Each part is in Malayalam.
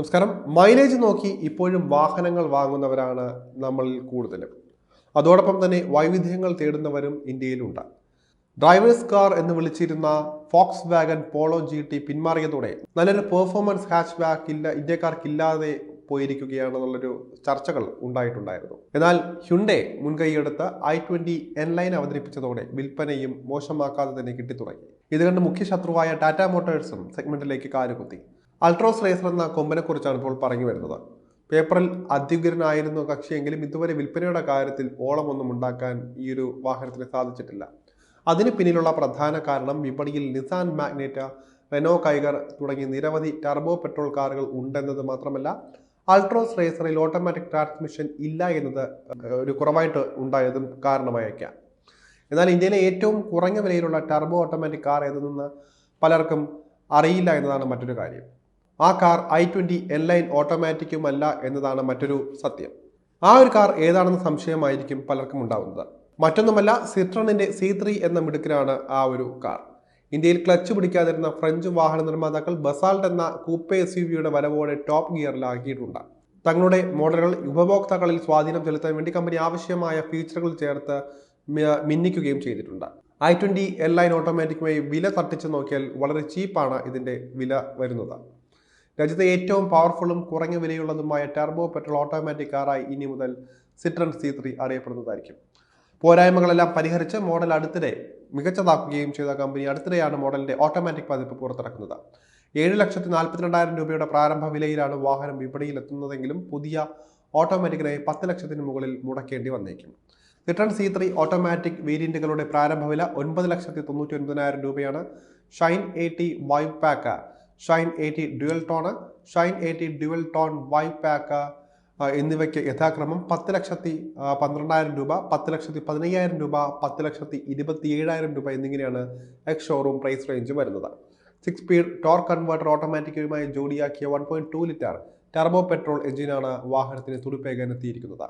നമസ്കാരം. മൈലേജ് നോക്കി ഇപ്പോഴും വാഹനങ്ങൾ വാങ്ങുന്നവരാണ് നമ്മളിൽ കൂടുതലും. അതോടൊപ്പം തന്നെ വൈവിധ്യങ്ങൾ തേടുന്നവരും ഇന്ത്യയിലുണ്ട്. ഡ്രൈവേഴ്സ് കാർ എന്ന് വിളിച്ചിരുന്ന Volkswagen Polo G T പിന്മാറിയതോടെ നല്ലൊരു പെർഫോമൻസ് ഹാച്ച് ബാക്ക് ഇല്ല ഇന്ത്യക്കാർക്കില്ലാതെ പോയിരിക്കുകയാണെന്നുള്ളൊരു ചർച്ചകൾ ഉണ്ടായിട്ടുണ്ടായിരുന്നു. എന്നാൽ ഹ്യുണ്ടെ മുൻകൈയെടുത്ത് ഐ ട്വന്റി എൻ ലൈൻ അവതരിപ്പിച്ചതോടെ വിൽപ്പനയും മോശമാക്കാതെ തന്നെ കിട്ടിത്തുടങ്ങി. ഇത് കണ്ട് മുഖ്യ ശത്രുവായ ടാറ്റ മോട്ടോഴ്സും സെഗ്മെന്റിലേക്ക് കാലുകുത്തി. അൾട്രോസ് റേസർ എന്ന കൊമ്പനെ കുറിച്ചാണ് ഇപ്പോൾ പറഞ്ഞു വരുന്നത്. പേപ്പറിൽ അത്യുഗ്രനായിരുന്നു കക്ഷിയെങ്കിലും ഇതുവരെ വിൽപ്പനയുടെ കാര്യത്തിൽ ഓളമൊന്നും ഉണ്ടാക്കാൻ ഈ ഒരു വാഹനത്തിന് സാധിച്ചിട്ടില്ല. അതിന് പിന്നിലുള്ള പ്രധാന കാരണം വിപണിയിൽ നിസാൻ മാഗ്നേറ്റ റെനോ കൈഗർ തുടങ്ങി നിരവധി ടർബോ പെട്രോൾ കാറുകൾ ഉണ്ടെന്നത് മാത്രമല്ല അൾട്രോസ് റേസറിൽ ഓട്ടോമാറ്റിക് ട്രാൻസ്മിഷൻ ഇല്ല എന്നത് ഒരു കുറവായിട്ട് ഉണ്ടായതും കാരണമായേക്കാം. എന്നാൽ ഇന്ത്യയിലെ ഏറ്റവും കുറഞ്ഞ വിലയിലുള്ള ടർബോ ഓട്ടോമാറ്റിക് കാർ ഏതെന്ന് പലർക്കും അറിയില്ല എന്നതാണ് മറ്റൊരു കാര്യം. ആ car i twenty N line ഓട്ടോമാറ്റിക്കുമല്ല എന്നതാണ് മറ്റൊരു സത്യം. ആ ഒരു കാർ ഏതാണെന്ന സംശയമായിരിക്കും പലർക്കും ഉണ്ടാവുന്നത്. മറ്റൊന്നുമല്ല സിട്രണിന്റെ സി ത്രീ എന്ന മിടുക്കിലാണ് ആ ഒരു കാർ. ഇന്ത്യയിൽ ക്ലച്ച് പിടിക്കാതിരുന്ന ഫ്രഞ്ച് വാഹന നിർമ്മാതാക്കൾ ബസാൾട്ട് എന്ന കൂപ്പെ എസ് യു വിയുടെ വരവോടെ ടോപ്പ് ഗിയറിലാക്കിയിട്ടുണ്ട് തങ്ങളുടെ മോഡലുകൾ ഉപഭോക്താക്കളിൽ സ്വാധീനം ചെലുത്താൻ വേണ്ടി കമ്പനി ആവശ്യമായ ഫീച്ചറുകൾ ചേർത്ത് മിന്നിക്കുകയും ചെയ്തിട്ടുണ്ട്. ഐ ട്വന്റി എൽ ലൈൻ ഓട്ടോമാറ്റിക്കുമായി വില തട്ടിച്ച് നോക്കിയാൽ വളരെ ചീപ്പാണ് ഇതിന്റെ വില വരുന്നത്. രാജ്യത്തെ ഏറ്റവും പവർഫുള്ളും കുറഞ്ഞ വിലയുള്ളതുമായ ടർബോ പെട്രോൾ ഓട്ടോമാറ്റിക് കാറായി ഇനി മുതൽ സിട്രൺ സി ത്രീ അറിയപ്പെടുന്നതായിരിക്കും. പോരായ്മകളെല്ലാം പരിഹരിച്ച് മോഡൽ അടുത്തിടെ മികച്ചതാക്കുകയും ചെയ്ത കമ്പനി അടുത്തിടെയാണ് മോഡലിന്റെ ഓട്ടോമാറ്റിക് പതിപ്പ് പുറത്തിറക്കുന്നത്. ഏഴ് ലക്ഷത്തി നാൽപ്പത്തിരണ്ടായിരം രൂപയുടെ പ്രാരംഭ വിലയിലാണ് വാഹനം വിപണിയിൽ എത്തുന്നതെങ്കിലും പുതിയ ഓട്ടോമാറ്റിക്കിനായി പത്ത് ലക്ഷത്തിന് മുകളിൽ മുടക്കേണ്ടി വന്നേക്കും. സിട്രൺ സി ത്രീ ഓട്ടോമാറ്റിക് വേരിയന്റുകളുടെ പ്രാരംഭ വില ഒൻപത് ലക്ഷത്തി തൊണ്ണൂറ്റി ഒൻപതിനായിരം രൂപയാണ്. Shine A T Y pack shine eighty dual tone shine eighty dual tone Y pack എന്നിവയ്ക്ക് യഥാക്രമം പത്ത് ലക്ഷത്തി പന്ത്രണ്ടായിരം രൂപ പത്ത് ലക്ഷത്തി പതിനയ്യായിരം രൂപ പത്ത് ലക്ഷത്തി ഇരുപത്തി ഏഴായിരം രൂപ എന്നിങ്ങനെയാണ് എക്സ് ഷോറൂം പ്രൈസ് റേഞ്ച് വരുന്നത്. സിക്സ് സ്പീഡ് ടോർ കൺവേർട്ടർ ഓട്ടോമാറ്റിക്കുമായി ജോഡിയാക്കിയ one point two litre turbo petrol എഞ്ചിനാണ് വാഹനത്തിന് തുടിപ്പേകാൻ എത്തിയിരിക്കുന്നത്.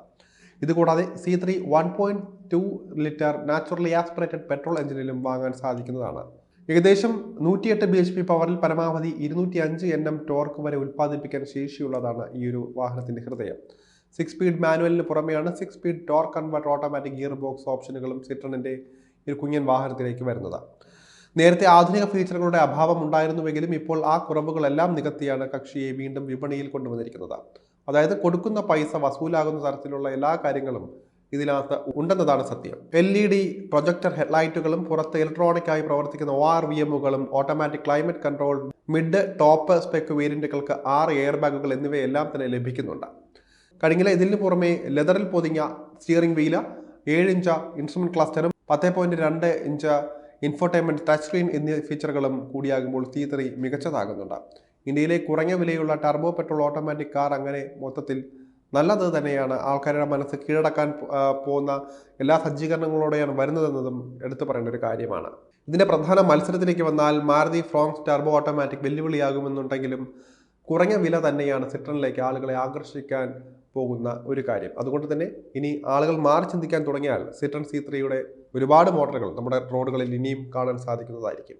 ഇതുകൂടാതെ C three one point two litre naturally aspirated petrol എഞ്ചിനിലും വാങ്ങാൻ സാധിക്കുന്നതാണ്. ഏകദേശം നൂറ്റിയെട്ട് ബി എച്ച് പി പവറിൽ പരമാവധി ഇരുന്നൂറ്റി അഞ്ച് എൻ എം ടോർക്ക് വരെ ഉൽപ്പാദിപ്പിക്കാൻ ശേഷിയുള്ളതാണ് ഈ ഒരു വാഹനത്തിന്റെ ഹൃദയം. സിക്സ് സ്പീഡ് മാനുവലിന് പുറമെയാണ് six speed torque converter automatic gear box ഓപ്ഷനുകളും സിട്രണിന്റെ ഒരു കുഞ്ഞൻ വാഹനത്തിലേക്ക് വരുന്നത്. നേരത്തെ ആധുനിക ഫീച്ചറുകളുടെ അഭാവം ഉണ്ടായിരുന്നുവെങ്കിലും ഇപ്പോൾ ആ കുറവുകളെല്ലാം നികത്തിയാണ് കക്ഷിയെ വീണ്ടും വിപണിയിൽ കൊണ്ടുവന്നിരിക്കുന്നത്. അതായത് കൊടുക്കുന്ന പൈസ വസൂലാകുന്ന തരത്തിലുള്ള എല്ലാ കാര്യങ്ങളും ഇതിനകത്ത് ഉണ്ടെന്നതാണ് സത്യം. എൽ ഇ ഡി പ്രൊജക്ടർ ഹെഡ്ലൈറ്റുകളും പുറത്ത് ഇലക്ട്രോണിക് ആയി പ്രവർത്തിക്കുന്ന O R V എമ്മുകളും automatic climate control mid top spec വേരിയന്റുകൾക്ക് ആറ് എയർ ബാഗുകൾ എന്നിവയെല്ലാം തന്നെ ലഭിക്കുന്നുണ്ട്. കഴിഞ്ഞില്ല ഇതിന് പുറമെ ലെതറിൽ പൊതിഞ്ഞ സ്റ്റിയറിംഗ് വീൽ ഏഴ് ഇഞ്ച് ഇൻസ്ട്രുമെന്റ് ക്ലസ്റ്ററും പത്ത് പോയിന്റ് രണ്ട് ഇഞ്ച് ഇൻഫോർടൈൻമെന്റ് ടച്ച് സ്ക്രീൻ എന്നീ ഫീച്ചറുകളും കൂടിയാകുമ്പോൾ ത്രീ മികച്ചതാകുന്നുണ്ട്. ഇന്ത്യയിലെ കുറഞ്ഞ വിലയുള്ള ടർബോ പെട്രോൾ ഓട്ടോമാറ്റിക് കാർ അങ്ങനെ മൊത്തത്തിൽ നല്ലത് തന്നെയാണ്. ആൾക്കാരുടെ മനസ്സ് കീഴടക്കാൻ പോകുന്ന എല്ലാ സജ്ജീകരണങ്ങളോടെയാണ് വരുന്നതെന്നതും എടുത്തു പറയേണ്ട ഒരു കാര്യമാണ്. ഇതിന്റെ പ്രധാന മത്സരത്തിലേക്ക് വന്നാൽ മാരുതി ഫ്രോങ്സ് ടർബോ ഓട്ടോമാറ്റിക് വെല്ലുവിളിയാകുമെന്നുണ്ടെങ്കിലും കുറഞ്ഞ വില തന്നെയാണ് സിട്രണിലേക്ക് ആളുകളെ ആകർഷിക്കാൻ പോകുന്ന ഒരു കാര്യം. അതുകൊണ്ട് തന്നെ ഇനി ആളുകൾ മാറി ചിന്തിക്കാൻ തുടങ്ങിയാൽ സിട്രൺ സി ത്രീയുടെ ഒരുപാട് മോട്ടറുകൾ നമ്മുടെ റോഡുകളിൽ ഇനിയും കാണാൻ സാധിക്കുന്നതായിരിക്കും.